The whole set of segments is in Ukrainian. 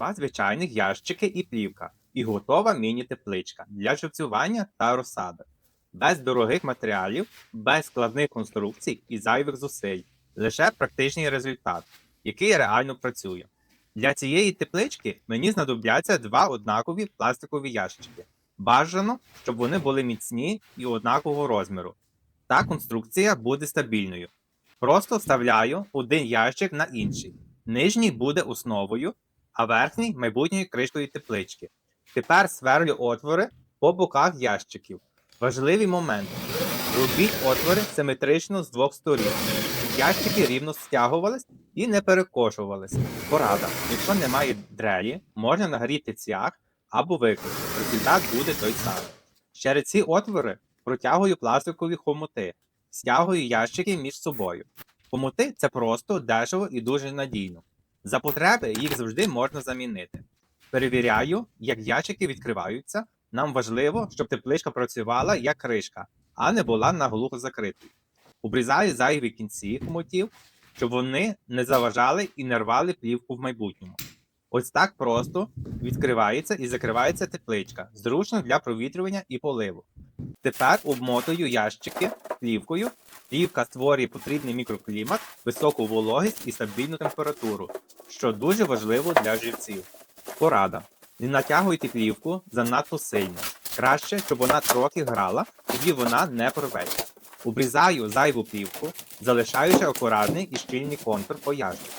Два звичайних ящики і плівка, і готова міні-тепличка для живцювання та розсади. Без дорогих матеріалів, без складних конструкцій і зайвих зусиль. Лише практичний результат, який реально працює. Для цієї теплички мені знадобляться два однакові пластикові ящики. Бажано, щоб вони були міцні і однакового розміру. Та конструкція буде стабільною. Просто вставляю один ящик на інший. Нижній буде основою, а верхній майбутньою кришкою теплички. Тепер сверлю отвори по боках ящиків. Важливий момент. Робіть отвори симетрично з двох сторін. Ящики рівно стягувались і не перекошувались. Порада. Якщо немає дрелі, можна нагріти цвях або викрутити. Результат буде той самий. Через ці отвори протягую пластикові хомути, стягую ящики між собою. Хомути це просто, дешево і дуже надійно. За потреби їх завжди можна замінити. Перевіряю, як ящики відкриваються. Нам важливо, щоб тепличка працювала як кришка, а не була наглухо закритою. Обрізаю зайві кінці хомутів, щоб вони не заважали і не рвали плівку в майбутньому. Ось так просто відкривається і закривається тепличка, зручно для провітрювання і поливу. Тепер обмотую ящики плівкою. Плівка створює потрібний мікроклімат, високу вологість і стабільну температуру, що дуже важливо для живців. Порада. Не натягуйте плівку занадто сильно. Краще, щоб вона трохи грала, тоді вона не порветься. Обрізаю зайву плівку, залишаючи акуратний і щільний контур по ящику.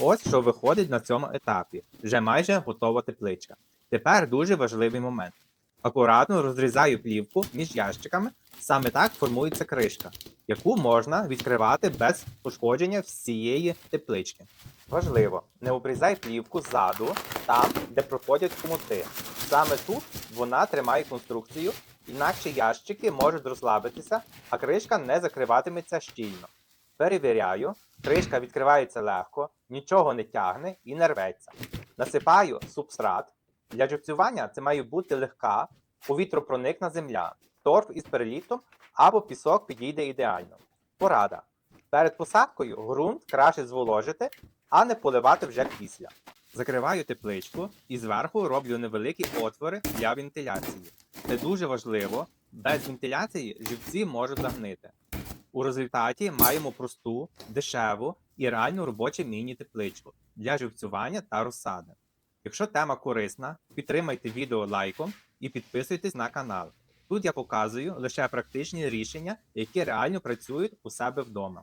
Ось що виходить на цьому етапі. Вже майже готова тепличка. Тепер дуже важливий момент. Акуратно розрізаю плівку між ящиками. Саме так формується кришка, яку можна відкривати без пошкодження всієї теплички. Важливо, не обрізай плівку ззаду, там, де проходять хомути. Саме тут вона тримає конструкцію, інакше ящики можуть розслабитися, а кришка не закриватиметься щільно. Перевіряю, кришка відкривається легко, нічого не тягне і не рветься. Насипаю субстрат. Для живцювання це має бути легка, повітропроникна земля, торф із перелітом або пісок підійде ідеально. Порада. Перед посадкою ґрунт краще зволожити, а не поливати вже після. Закриваю тепличку і зверху роблю невеликі отвори для вентиляції. Це дуже важливо. Без вентиляції живці можуть загнити. У результаті маємо просту, дешеву і реально робочу міні-тепличку для живцювання та розсади. Якщо тема корисна, підтримайте відео лайком і підписуйтесь на канал. Тут я показую лише практичні рішення, які реально працюють у себе вдома.